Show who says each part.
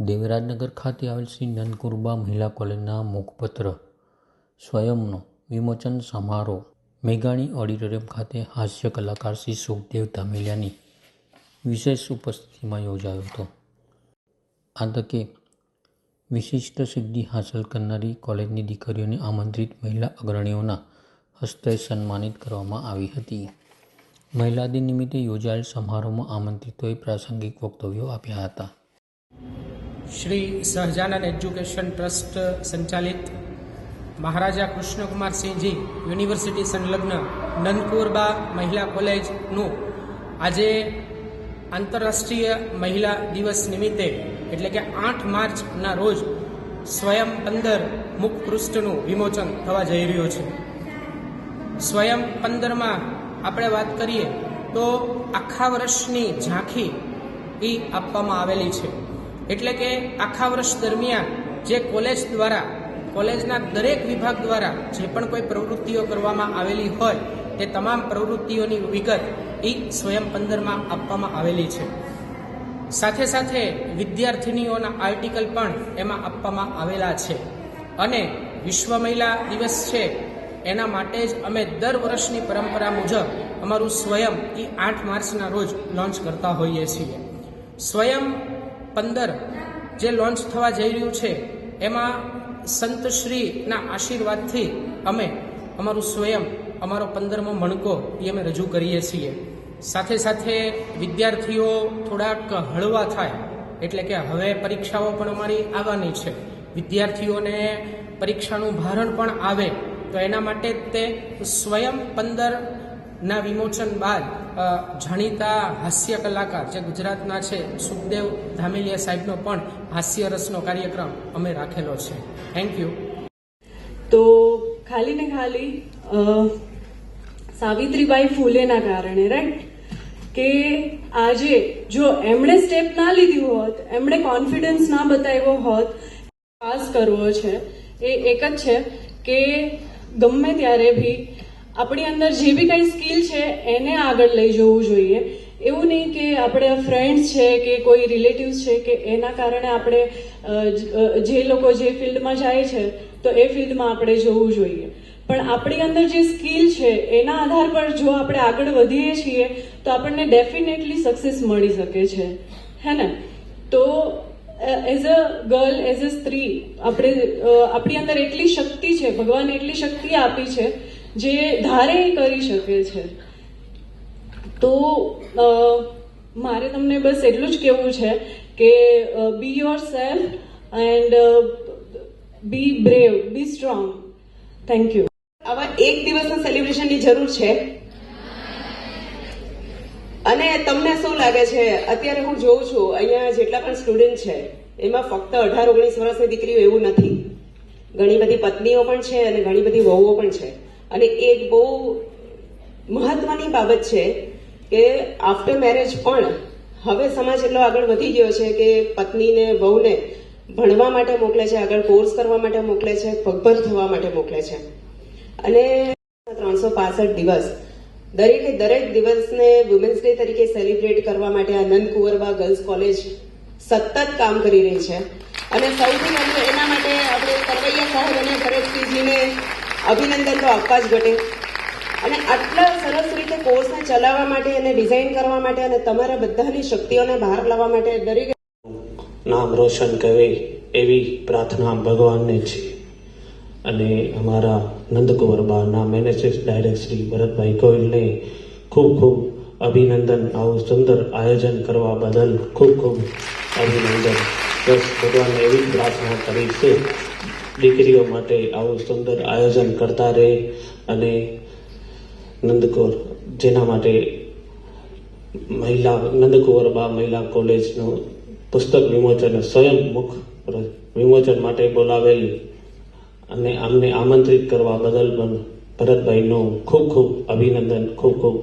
Speaker 1: દેવરાજનગર ખાતે આવેલ શ્રી નંદકુરબા મહિલા કોલેજના મુખપત્ર, સ્વયંનો વિમોચન સમારોહ, મેઘાણી ઓડિટોરિયમ ખાતે હાસ્ય કલાકાર શ્રી સુખદેવ ધામેલિયાની વિશેષ ઉપસ્થિતિમાં યોજાયો હતો. આ તકે વિશિષ્ટ સિદ્ધિ હાંસલ કરનારી કોલેજની દીકરીઓને આમંત્રિત મહિલા અગ્રણીઓના હસ્તે સન્માનિત કરવામાં આવી હતી. મહિલા દિન નિમિત્તે યોજાયેલ સમારોહમાં આમંત્રિતોએ પ્રાસંગિક વક્તવ્યો આપ્યા હતા.
Speaker 2: શ્રી સહજાનંદ એજ્યુકેશન ટ્રસ્ટ સંચાલિત મહારાજા કૃષ્ણકુમારસિંહજી યુનિવર્સિટી સંલગ્ન નંદકુરબા મહિલા કોલેજનું આજે આંતરરાષ્ટ્રીય મહિલા દિવસ નિમિત્તે એટલે કે આઠ માર્ચના રોજ સ્વયં પંદર મુખપૃષ્ઠનું વિમોચન થવા જઈ રહ્યું છે. સ્વયં પંદરમાં આપણે વાત કરીએ તો આખા વર્ષની ઝાંખી એ આપવામાં આવેલી છે. એટલે કે આખા વર્ષ દરમિયાન જે કોલેજ દ્વારા, કોલેજના દરેક વિભાગ દ્વારા જે પણ કોઈ પ્રવૃત્તિઓ કરવામાં આવેલી હોય, તે તમામ પ્રવૃત્તિઓની વિગત એ સ્વયં પંદરમાં આપવામાં આવેલી છે. સાથે સાથે વિદ્યાર્થિનીઓના આર્ટિકલ પણ એમાં આપવામાં આવેલા છે. અને વિશ્વ મહિલા દિવસ છે, એના માટે જ અમે દર વર્ષની પરંપરા મુજબ અમારું સ્વયં એ આઠ માર્ચના રોજ લોન્ચ કરતા હોઈએ છીએ. સ્વયં પંદર જે લોન્ચ થવા જઈ રહ્યું છે, એમાં સંતશ્રીના આશીર્વાદથી અમે અમારું સ્વયં, અમારો પંદરમો મણકો એ અમે રજૂ કરીએ છીએ. સાથે સાથે વિદ્યાર્થીઓ થોડાક હળવા થાય, એટલે કે હવે પરીક્ષાઓ પણ અમારી આવવાની છે. વિદ્યાર્થીઓને પરીક્ષાનું ભારણ પણ આવે, તો એના માટે તે સ્વયં પંદર ના વિમોચન બાદ જાણીતા હાસ્ય કલાકાર જે ગુજરાતના છે, સુખદેવ ધામેલિયા સાહેબનો પણ હાસ્ય રસનો કાર્યક્રમ અમે રાખેલો છે. થેન્ક યુ
Speaker 3: તો ખાલી ને ખાલી સાવિત્રીબાઈ ફૂલેના કારણે રાઈટ કે આજે જો એમણે સ્ટેપ ના લીધી હોત, એમણે કોન્ફિડન્સ ના બતાવ્યો હોત પાસ કરવો છે, એ એક જ છે કે ગમે ત્યારે બી આપણી અંદર જે બી કઈ સ્કિલ છે, એને આગળ લઈ જવું જોઈએ. એવું નહીં કે આપણે ફ્રેન્ડ્સ છે કે કોઈ રિલેટિવ્સ છે કે એના કારણે આપણે જે લોકો જે ફિલ્ડમાં જાય છે, તો એ ફિલ્ડમાં આપણે જવું જોઈએ. પણ આપણી અંદર જે સ્કિલ છે, એના આધાર પર જો આપણે આગળ વધીએ છીએ, તો આપણને ડેફિનેટલી સક્સેસ મળી શકે છે. હે ને? તો as a girl as a સ્ત્રી, આપણે આપણી અંદર એટલી શક્તિ છે, ભગવાને એટલી શક્તિ આપી છે જે ધારે કરી શકે છે. તો મારે તમને બસ એટલું જ કહેવું છે કે be yourself and be brave be strong thank you
Speaker 4: આવા એક દિવસના સેલિબ્રેશનની જરૂર છે? અને તમને શું લાગે છે? અત્યારે હું જોઉં છું, અહીંયા જેટલા પણ સ્ટુડન્ટ છે, એમાં ફક્ત અઢાર ઓગણીસ વર્ષની દીકરીઓ એવું નથી. ઘણી બધી પત્નીઓ પણ છે અને ઘણી બધી વહુઓ પણ છે. અને એક બહુ મહત્વની બાબત છે કે આફ્ટર મેરેજ પણ હવે સમાજ એટલો આગળ વધી ગયો છે કે પત્નીને વહુને ભણવા માટે મોકલે છે, આગળ કોર્સ કરવા માટે મોકલે છે, પગભર થવા માટે મોકલે છે. અને ત્રણસો પાસઠ દિવસ, દરેકે દરેક દિવસને વુમેન્સ ડે તરીકે સેલિબ્રેટ કરવા માટે આનંદ કુંવરબા ગર્લ્સ કોલેજ સતત કામ કરી રહી છે. અને સૌથી એના માટે આપણે કરવૈયા સાહેબ અને ભરતસિંહજીને અભિનંદન તો આપવા જ ઘટે. અને આટલા સરસ રીતે કોર્સને ચલાવવા માટે અને ડિઝાઇન કરવા માટે અને તમારા બધાની શક્તિઓને બહાર લાવવા માટે દરેક
Speaker 5: નામ રોશન કરે એવી પ્રાર્થના ભગવાનને છે. અને અમારા નંદકુંવરબાના મેનેજર ડાયરેક્ટર શ્રી ભરતભાઈ ગોયલને ખૂબ ખૂબ અભિનંદન. આવું સુંદર આયોજન કરવા બદલ ખૂબ ખૂબ અભિનંદન. બસ ભગવાનને એવી પ્રાર્થના કરી છે. દીકરીઓ માટે આવું સુંદર આયોજન કરતા રહે અને નંદકુંવર જેના માટે મહિલા નંદકુંવર બા મહિલા કોલેજનું પુસ્તક વિમોચન, સ્વયં મુખ વિમોચન માટે બોલાવેલ અને અમને આમંત્રિત કરવા બદલ પણ ભરતભાઈનું ખૂબ ખૂબ અભિનંદન, ખૂબ ખૂબ